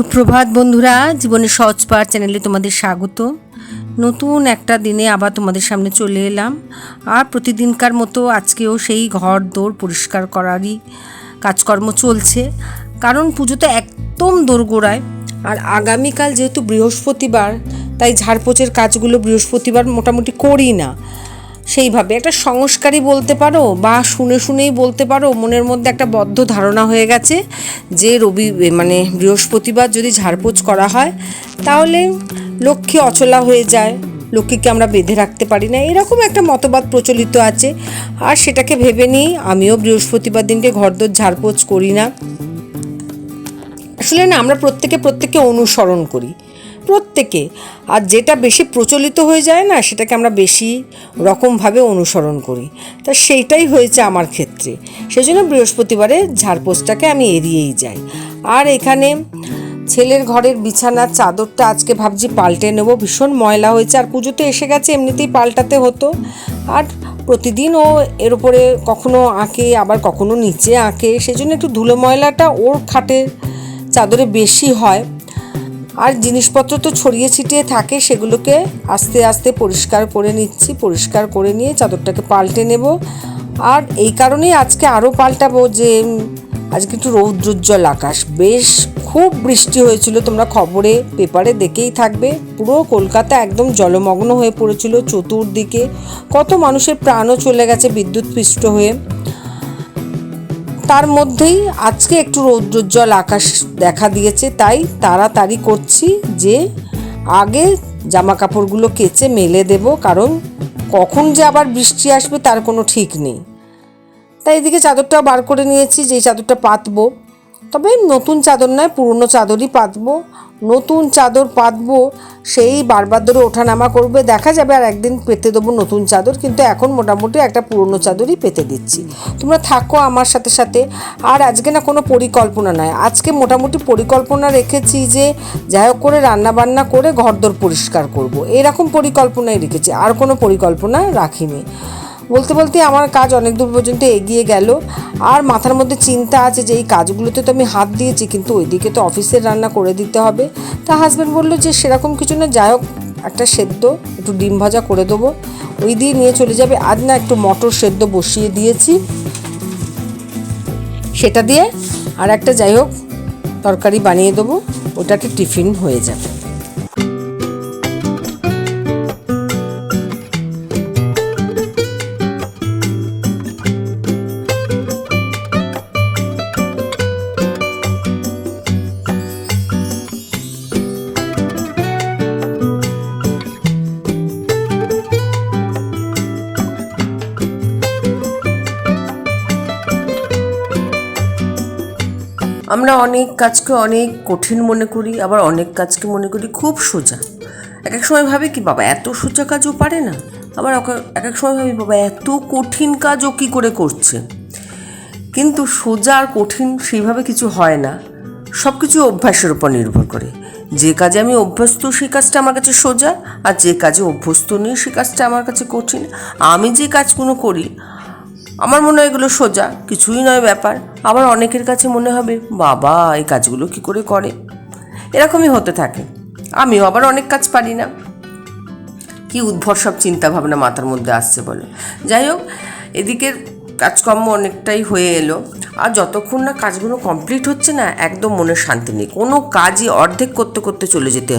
সুপ্রভাত বন্ধুরা, জীবনের সহজ পার চ্যানেলে তোমাদের স্বাগত। নতুন একটা দিনে আবার তোমাদের সামনে চলে এলাম। আর প্রতিদিনকার মতো আজকেও সেই ঘর দৌড় পরিষ্কার করারই কাজকর্ম চলছে। কারণ পুজো তো একদম দোরগোড়ায় আর আগামীকাল যেহেতু বৃহস্পতিবার, তাই ঝাড়পোছের কাজগুলো বৃহস্পতিবার মোটামুটি করি না। সেইভাবে। একটা সংস্কারই বলতে পারো বা শুনে শুনেই বলতে পারো, মনের মধ্যে একটা বদ্ধ ধারণা হয়ে গেছে যে রবি মানে বৃহস্পতিবার যদি ঝাড়পোছ করা হয়, তাহলে লক্ষ্মী অচলা হয়ে যায়, লক্ষ্মীকে আমরা বেঁধে রাখতে পারি না। এরকম একটা মতবাদ প্রচলিত আছে। আর সেটাকে ভেবে নিই, আমিও বৃহস্পতিবার দিনকে ঘরদোর ঝাড়পোছ করি না। আসলে না, আমরা প্রত্যেকে প্রত্যেককে অনুসরণ করি। প্রত্যেকে আর যেটা বেশি প্রচলিত হয়ে যায় না, সেটাকে আমরা বেশি রকমভাবে অনুসরণ করি। তা সেইটাই হয়েছে আমার ক্ষেত্রে। সেই জন্য বৃহস্পতিবারে ঝাড়পোষটাকে আমি এড়িয়েই যাই। আর এখানে ছেলের ঘরের বিছানার চাদরটা আজকে ভাবছি পাল্টে নেব। ভীষণ ময়লা হয়েছে, আর পুজো তো এসে গেছে, এমনিতেই পাল্টাতে হতো। আর প্রতিদিন ও এর উপরে কখনো আঁকে, আবার কখনো নিচে আঁকে। সেই জন্য একটু ধুলো ময়লাটা ওর খাটে চাদরে বেশি হয়। আর জিনিসপত্র তো ছড়িয়ে ছিটিয়ে থাকে, সেগুলোকে আস্তে আস্তে পরিষ্কার করে নিচ্ছি, পরিষ্কার করে নিয়ে চাদরটাকে পাল্টে নেব। আর এই কারণেই আজকে আরও পাল্টাবো যে আজকে একটু রৌদ্রোজ্জ্বল আকাশ। বেশ খুব বৃষ্টি হয়েছিল, তোমরা খবরে, পেপারে দেখেই থাকবে। পুরো কলকাতা একদম জলমগ্ন হয়ে পড়েছিল চতুর্দিকে। কত মানুষের প্রাণও চলে গেছে বিদ্যুৎ পৃষ্ঠ হয়ে। তার মধ্যেই আজকে একটু রৌদ্রোজ্জ্বল আকাশ দেখা দিয়েছে, তাই তাড়াতাড়ি করছি যে আগে জামা কাপড়গুলো কেচে মেলে দেব, কারণ কখন যে আবার বৃষ্টি আসবে তার কোনো ঠিক নেই। তাই এদিকে চাদরটা বার করে নিয়েছি যে চাদরটা পাতবো। তবে নতুন চাদর নয়, পুরনো চাদরই পাতবো। নতুন চাদর পাতবো, সেই বারবার ধরে ওঠানামা করবে। দেখা যাবে আর একদিন পেতে দেবো নতুন চাদর, কিন্তু এখন মোটামুটি একটা পুরনো চাদরই পেতে দিচ্ছি। তোমরা থাকো আমার সাথে সাথে। আর আজকে না কোনো পরিকল্পনা নয়। আজকে মোটামুটি পরিকল্পনা রেখেছি যে, যাই হোক করে রান্না বান্না করে ঘরদোর পরিষ্কার করব। এরকম পরিকল্পনাই রেখেছি। আর কোনো পরিকল্পনা রাখিনি। বলতে বলতে আমার কাজ অনেক দূর পর্যন্ত এগিয়ে গেল। আর মাথার মধ্যে চিন্তা আছে যে এই কাজগুলোতে তো আমি হাত দিয়েছি, কিন্তু ওইদিকে তো অফিসের রান্না করে দিতে হবে। তা হাজব্যান্ড বলল যে সেরকম কিছু না, যাই হোক, একটা সেদ্ধ, একটু ডিম ভাজা করে দেবো। ওই দিয়ে নিয়ে চলে যাবে। আজ না একটু মটর সেদ্ধ বসিয়ে দিয়েছি। সেটা দিয়ে আর একটা যাই হোক, তরকারি বানিয়ে দেবো। ওটা একটা টিফিন হয়ে যাবে। আমরা অনেক কাজকে অনেক কঠিন মনে করি, আবার অনেক কাজকে মনে করি খুব সোজা। এক এক সময় ভাবি কি, বাবা, এত সোজা কাজও পারে না। আবার এক- এক সময় ভাবি, বাবা, এত কঠিন কাজ ও কী করে করছে? কিন্তু সোজা আর কঠিন সেইভাবে কিছু হয় না। সব কিছু অভ্যাসের উপর নির্ভর করে। যে কাজে আমি অভ্যস্ত সেই কাজটা আমার কাছে সোজা, আর যে কাজে অভ্যস্ত নেই সেই কাজটা আমার কাছে কঠিন। আমি যে কাজগুলো করি আমার মনে হয় এগুলো সোজা, কিছুই নয় ব্যাপার। আবার অনেকের কাছে মনে হবে, বাবা, এই কাজগুলো কি করে করে? এরকমই হতে থাকে। আমিও আবার অনেক কাজ পারি না। কি উদ্ভর সব চিন্তা ভাবনা মাথার মধ্যে আসছে বলে। যাই হোক, এদিকের কাজকর্ম অনেকটাই হয়ে এলো। আর যতক্ষণ না কাজগুলো কমপ্লিট হচ্ছে না, একদম মনের শান্তি নেই। কোনো কাজই অর্ধেক করতে করতে চলে যেতে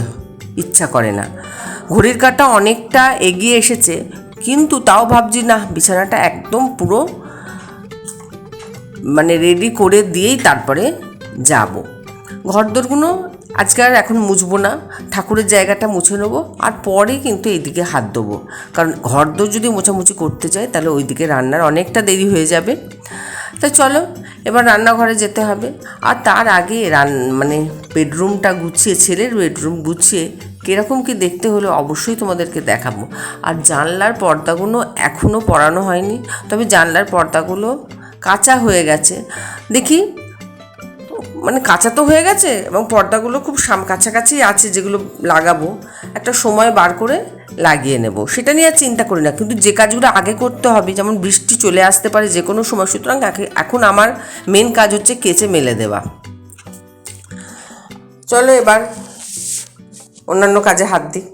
ইচ্ছা করে না। ঘড়ির কাটা অনেকটা এগিয়ে এসেছে কিন্তু তাও ভাবছি, না, বিছানাটা একদম পুরো মানে রেডি করে দিয়েই তারপরে যাব। ঘরদোরগুলো আজকে আর এখন মুছবো না, ঠাকুরের জায়গাটা মুছে নেব আর পরে কিন্তু এইদিকে হাত দেবো কারণ ঘরদোর যদি মোছামুছি করতে চাই তাহলে ওইদিকে রান্নার অনেকটা দেরি হয়ে যাবে। তা চলো, এবার রান্নাঘরে যেতে হবে। আর তার আগে রান মানে বেডরুমটা গুছিয়ে, ছেলের বেডরুম গুছিয়ে কীরকম কি দেখতে হলে অবশ্যই তোমাদেরকে দেখাবো। আর জানলার পর্দাগুলো এখনও পরানো হয়নি, তবে জানলার পর্দাগুলো কাঁচা হয়ে গেছে। দেখি মানে কাঁচা তো হয়ে গেছে এবং পর্দাগুলো খুব সাম, কাছাকাছি আছে যেগুলো লাগাবো। একটা সময় বার করে লাগিয়ে নেব। সেটা নিয়ে আর চিন্তা করি না, কিন্তু যে কাজগুলো আগে করতে হবে, যেমন বৃষ্টি চলে আসতে পারে যে কোনো সময়, সুতরাং এখন আমার মেন কাজ হচ্ছে কেচে মেলে দেওয়া। চলো এবার অন্যান্য কাজে হাত দিই।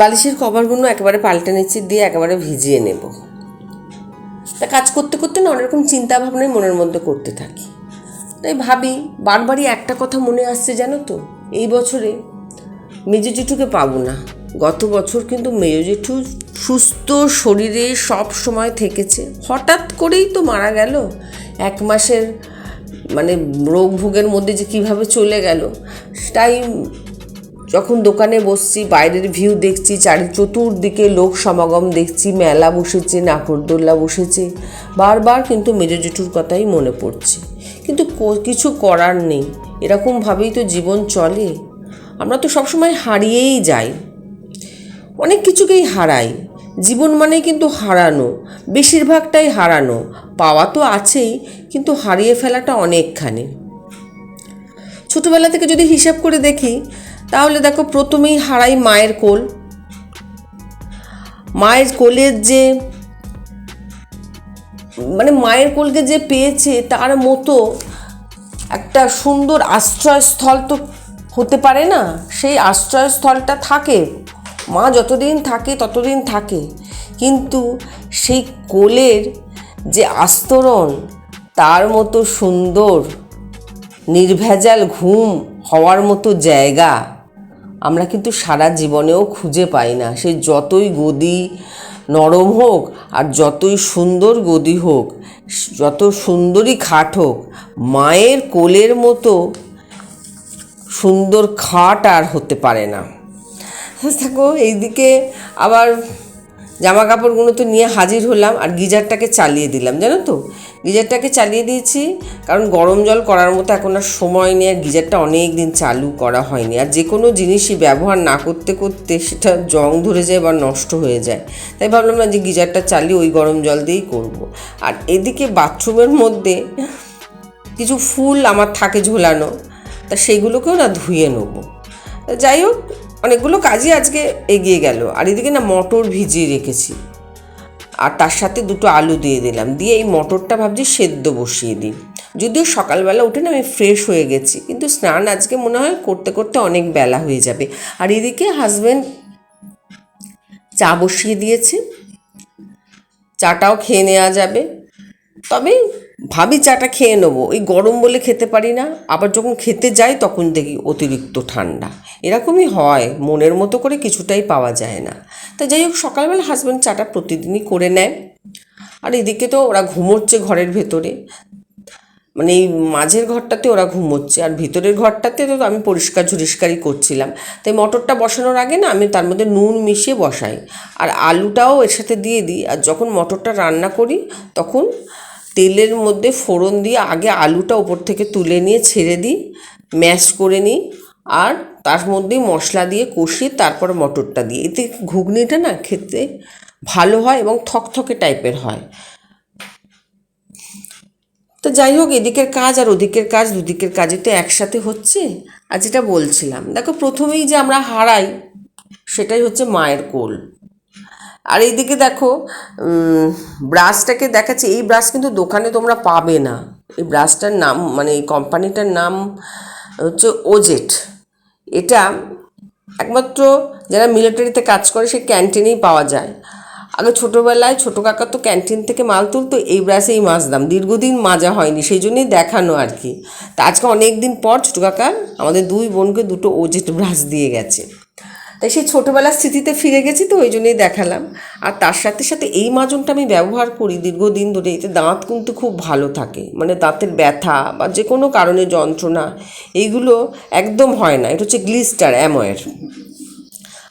বালিশের কভারগুলো একেবারে পাল্টে নিচ্ছি, দিয়ে একেবারে ভিজিয়ে নেব। তা কাজ করতে করতে না অনেক রকম চিন্তা ভাবনাই মনের মধ্যে করতে থাকি। তাই ভাবি, বারবারই একটা কথা মনে আসছে জানো তো? এই বছরে মেজো জেঠুকে পাবো না। গত বছর কিন্তু মেজো জেঠু সুস্থ শরীরে সব সময় থেকেছে। হঠাৎ করেই তো মারা গেল। এক মাসের মানে রোগ ভোগের মধ্যে যে কীভাবে চলে গেল তাই যখন দোকানে বসছি, বাইরের ভিউ দেখছি, চারি চতুর্দিকে লোক সমাগম দেখছি, মেলা বসেছে নাকরদোল্লা বসেছে, বারবার কিন্তু মেজো জেঠুর কথাই মনে পড়ছে। কিন্তু কিছু করার নেই এরকমভাবেই তো জীবন চলে। আমরা তো সবসময় হারিয়েই যাই। অনেক কিছুকেই হারাই। জীবন মানেই কিন্তু হারানো, বেশিরভাগটাই হারানো। পাওয়া তো আছেই, কিন্তু হারিয়ে ফেলাটা অনেকখানি। ছোটোবেলা থেকে যদি হিসাব করে দেখি তাহলে দেখো প্রথমেই হারাই মায়ের কোল। মায়ের কোলের যে মানে মায়ের কোলকে যে পেয়েছে তার মতো একটা সুন্দর আশ্রয়স্থল তো হতে পারে না। সেই আশ্রয়স্থলটা থাকে। মা যতদিন থাকে ততদিন থাকে। কিন্তু সেই কোলের যে আস্তরণ, তার মতো সুন্দর, নির্ভেজাল ঘুম হওয়ার মতো জায়গা আমরা কিন্তু সারা জীবনেও খুঁজে পাই না। সে যতই গদি নরম হোক আর যতই সুন্দর গদি হোক, যত সুন্দরী খাট হোক, মায়ের কোলের মতো সুন্দর খাট আর হতে পারে না। দেখো, এইদিকে আবার জামা কাপড়গুলো তো নিয়ে হাজির হলাম আর গিজারটাকে চালিয়ে দিলাম, জানো তো? গিজারটাকে চালিয়ে দিয়েছি। কারণ গরম জল করার মতো এখন আর সময় নেই, আর গিজারটা অনেক দিন চালু করা হয়নি। আর যে কোনো জিনিসই ব্যবহার না করতে করতে সেটা জং ধরে যায় বা নষ্ট হয়ে যায়। তাই ভাবলাম না যে গিজারটা চালিয়ে ওই গরম জল দিয়েই করব। আর এদিকে বাথরুমের মধ্যে কিছু ফুল আমার থাকে ঝোলানো, তা সেইগুলোকেও না ধুয়ে নেব। যাই হোক, অনেকগুলো কাজই আজকে এগিয়ে গেল। আর এদিকে না মটর ভিজিয়ে রেখেছি। আর তার সাথে দুটো আলু দিয়ে দিলাম। দিয়ে এই মটরটা ভাবছি সেদ্ধ বসিয়ে দিই। যদিও সকালবেলা উঠে না আমি ফ্রেশ হয়ে গেছি, কিন্তু স্নান আজকে মনে হয় করতে করতে অনেক বেলা হয়ে যাবে। আর এদিকে হাজব্যান্ড চা বসিয়ে দিয়েছে। চাটাও খেয়ে নেওয়া যাবে। তবে ভাবি চাটা খেয়ে নেব। ওই গরম বলে খেতে পারি না, আবার যখন খেতে যাই তখন দেখি অতিরিক্ত ঠান্ডা। এরকমই হয়, মনের মতো করে কিছুটাই পাওয়া যায় না। তা যাই হোক, সকালবেলা হাজব্যান্ড চাটা প্রতিদিনই করে নেয়। আর এদিকে তো ওরা ঘুমোচ্ছে ঘরের ভেতরে। মানে এই মাঝের ঘরটাতে ওরা ঘুমোচ্ছে, আর ভিতরের ঘরটাতে তো আমি পরিষ্কার ঝরিষ্কারই করছিলাম। তাই মটরটা বসানোর আগে না আমি তার মধ্যে নুন মিশিয়ে বসাই। আর আলুটাও এর সাথে দিয়ে দিই, আর যখন মটরটা রান্না করি তখন তেলের মধ্যে ফোড়ন দিয়ে আগে আলুটা ওপর থেকে তুলে নিয়ে ছেড়ে দিই, ম্যাশ করে নিই আর তার মধ্যেই মশলা দিয়ে কষিয়ে তারপর মটরটা দিই। এতে ঘুগনিটা না খেতে ভালো হয় এবং থকথকে টাইপের হয়। তো যাই হোক, এদিকের কাজ আর ওদিকের কাজ দুদিকের কাজই তো একসাথে হচ্ছে। আর যেটা বলছিলাম, দেখো প্রথমেই যে আমরা হারাই সেটাই হচ্ছে মায়ের কোল। আর এইদিকে দেখো ব্রাশটাকে দেখাচ্ছে, এই ব্রাশ কিন্তু দোকানে তোমরা পাবে না। এই ব্রাশটার নাম মানে এই কোম্পানিটার নাম হচ্ছে ওজেট এটা একমাত্র যারা মিলিটারিতে কাজ করে, সেই ক্যান্টিনেই পাওয়া যায়। আগে ছোটোবেলায় ছোটো কাকা তো ক্যান্টিন থেকে মাল তুলতো, এই ব্রাশেই মাজতাম দীর্ঘদিন মাজা হয়নি, সেই জন্যই দেখানো আর কি। তা আজকে অনেক দিন পর ছোটো কাকা আমাদের দুই বোনকে দুটো ওজেট ব্রাশ দিয়ে গেছে। তাই সেই ছোটোবেলার স্মৃতিতে ফিরে গেছি তো, ওই জন্যই দেখালাম। আর তার সাথে সাথে এই মাজনটা আমি ব্যবহার করি দীর্ঘদিন ধরে, এতে দাঁত কিন্তু খুব ভালো থাকে। মানে দাঁতের ব্যথা বা যে কোনো কারণে যন্ত্রণা এইগুলো একদম হয় না। এটা হচ্ছে গ্লিস্টার, অ্যাময়ের।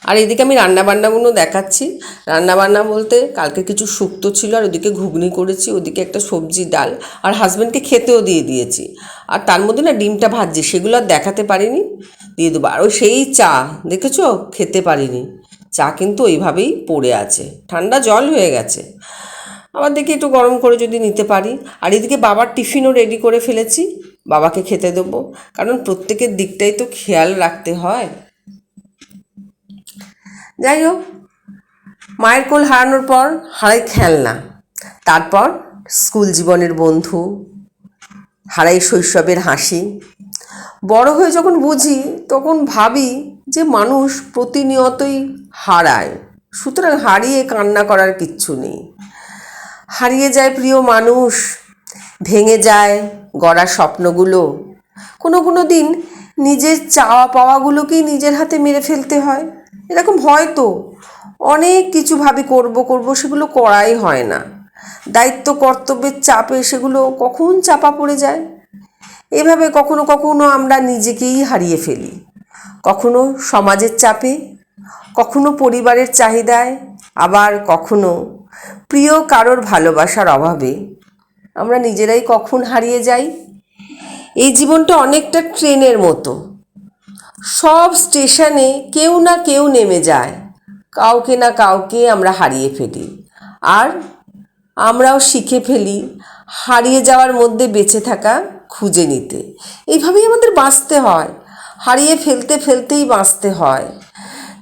আর এদিকে আমি রান্নাবান্নাগুলো দেখাচ্ছি। রান্নাবান্না বলতে কালকে কিছু শুক্তো ছিল, আর ওদিকে ঘুগনি করেছি, ওদিকে একটা সবজি, ডাল, আর হাজব্যান্ডকে খেতেও দিয়ে দিয়েছি। আর তার মধ্যে না ডিমটা ভাজছি, সেগুলো আর দেখাতে পারিনি। দিয়ে দেবো। আর ওই সেই চা, দেখেছ? খেতে পারিনি। চা কিন্তু ওইভাবেই পড়ে আছে। ঠান্ডা জল হয়ে গেছে। আবার দেখি একটু গরম করে যদি নিতে পারি। আর এদিকে বাবার টিফিনও রেডি করে ফেলেছি। বাবাকে খেতে দেবো। কারণ প্রত্যেকের দিকটাই তো খেয়াল রাখতে হয়। যাই হোক, মায়ের কোল হারানোর পর হারাই খেলনা। তারপর স্কুল জীবনের বন্ধু, হারাই শৈশবের হাসি। বড় হয়ে যখন বুঝি, তখন ভাবি যে মানুষ প্রতিনিয়তই হারায়। সুতরাং হারিয়ে কান্না করার কিচ্ছু নেই। হারিয়ে যায় প্রিয় মানুষ, ভেঙে যায় গড়া স্বপ্নগুলো। কোনো কোনো দিন নিজের চাওয়া পাওয়াগুলোকেই নিজের হাতে মেরে ফেলতে হয়। এরকম হয় তো। অনেক কিছু ভাবি করব করব, সেগুলো করাই হয় না। দায়িত্ব, কর্তব্যের চাপে সেগুলো কখন চাপা পড়ে যায়? এভাবে কখনো কখনো আমরা নিজেকেই হারিয়ে ফেলি। কখনো সমাজের চাপে, কখনো পরিবারের চাহিদায়, আবার কখনো প্রিয় কারোর ভালোবাসার অভাবে আমরা নিজেরাই কখন হারিয়ে যাই? এই জীবনটা অনেকটা ট্রেনের মতো। সব স্টেশনে কেউ না কেউ নেমে যায়। কাউকে না কাউকে আমরা হারিয়ে ফেলি। আর আমরাও শিখে ফেলি হারিয়ে যাওয়ার মধ্যে বেঁচে থাকা খুঁজে নিতে। এইভাবেই আমাদের বাঁচতে হয়। হারিয়ে ফেলতে ফেলতেই বাঁচতে হয়।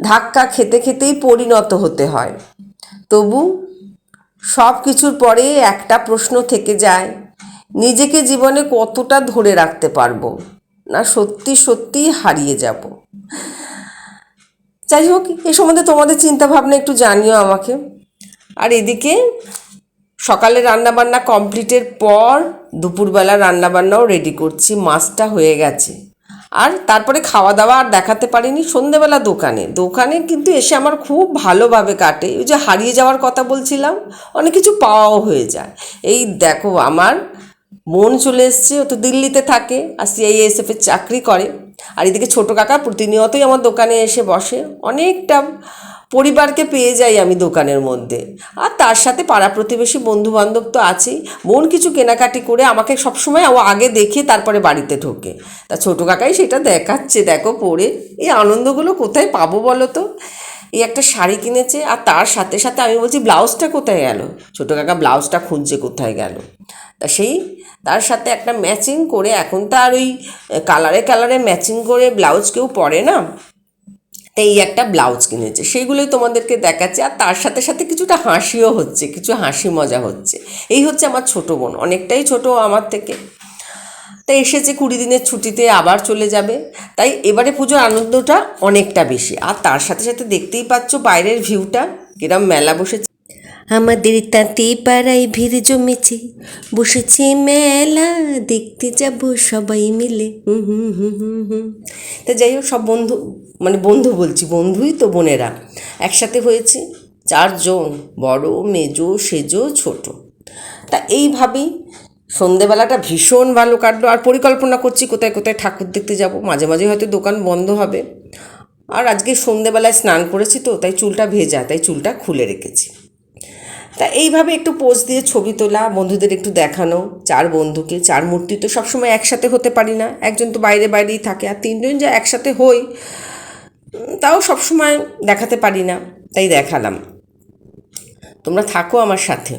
ধাক্কা খেতে খেতেই পরিণত হতে হয়। তবু সব কিছুর পরে একটা প্রশ্ন থেকে যায়, নিজেকে জীবনে কতটা ধরে রাখতে পারব? না সত্যি সত্যিই হারিয়ে যাব? যাই হোক, এ সম্বন্ধে তোমাদের চিন্তাভাবনা একটু জানিও আমাকে। আর এদিকে সকালে রান্নাবান্না কমপ্লিটের পর দুপুরবেলা রান্নাবান্নাও রেডি করছি, মাছটা হয়ে গেছে। আর তারপরে খাওয়া দাওয়া আর দেখাতে পারিনি সন্ধেবেলা দোকানে। দোকানে কিন্তু এসে আমার খুব ভালোভাবে কাটে। ওই যে হারিয়ে যাওয়ার কথা বলছিলাম, অনেক কিছু পাওয়াও হয়ে যায়। এই দেখো আমার মন চলে এসছে, ও তো দিল্লিতে থাকে আর সিআইএসএফ এর চাকরি করে। আর এদিকে ছোটো কাকা প্রতিনিয়তই আমার দোকানে এসে বসে। অনেকটা পরিবারকে পেয়ে যাই আমি দোকানের মধ্যে। আর তার সাথে পাড়া প্রতিবেশী বন্ধু বান্ধব তো আছেই। বোন কিছু কেনাকাটি করে আমাকে সবসময় ও আগে দেখে তারপরে বাড়িতে ঢোকে। তা ছোটো কাকাই সেটা দেখাচ্ছে, দেখো পরে এই আনন্দগুলো কোথায় পাবো বলো তো? এই একটা শাড়ি কিনেছে আর তার সাথে সাথে আমি বলছি, ব্লাউজটা কোথায় গেল? ছোটো কাকা, ব্লাউজটা খুঁজছে কোথায় গেল? তা সেই তার সাথে একটা ম্যাচিং করে, এখন তো আর ওই কালারে কালারে ম্যাচিং করে ব্লাউজ কেউ পরে না। এই একটা ব্লাউজ কিনেছে। সেইগুলোই তোমাদেরকে দেখাচ্ছে। আর তার সাথে সাথে কিছুটা হাসিও হচ্ছে, কিছু হাসি মজা হচ্ছে। এই হচ্ছে আমার ছোটো বোন, অনেকটাই ছোট আমার থেকে। তাই এসেছে কুড়ি দিনের ছুটিতে, আবার চলে যাবে। তাই এবারে পুজোর আনন্দটা অনেকটা বেশি। আর তার সাথে সাথে দেখতেই পাচ্ছ বাইরের ভিউটা কিরম মেলা বসেছে। আমাদের তাঁতি পাড়ায় ভিড় জমেছে। বসেছে মেলা, দেখতে যাব সবাই মিলে। তা যাই হোক, সব বন্ধু মানে বন্ধু বলছি, বন্ধুই তো বোনেরা। একসাথে হয়েছে চারজন, বড়, মেজো, সেজো, ছোট। তা এইভাবেই সন্ধেবেলাটা ভীষণ ভালো কাটলো। আর পরিকল্পনা করছি কোথায় কোথায় ঠাকুর দেখতে যাব। মাঝে মাঝে হয়তো দোকান বন্ধ হবে। আর আজকে সন্ধেবেলায় স্নান করেছি তো, তাই চুলটা ভেজা, তাই চুলটা খুলে রেখেছি। তা এইভাবে একটু পোজ দিয়ে ছবি তোলা, বন্ধুদের একটু দেখানো, চার বন্ধুকে, চার মূর্তি তো সবসময় একসাথে হতে পারি না। একজন তো বাইরে বাইরেই থাকে আর তিনজন যা একসাথে হই তাও সবসময় দেখাতে পারি না, তাই দেখালাম। তোমরা থাকো আমার সাথে।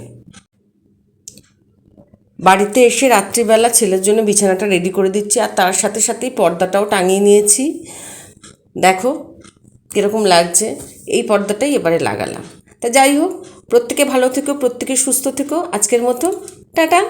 বাড়িতে এসে রাত্রিবেলা ছেলের জন্য বিছানাটা রেডি করে দিচ্ছি আর তার সাথে সাথেই পর্দাটাও টাঙিয়ে নিয়েছি। দেখো কীরকম লাগছে, এই পর্দাটাই এবারে লাগালাম। তা যাই হোক প্রত্যেকে ভালো থেকো প্রত্যেকে সুস্থ থেকো। আজকের মতো টাটা।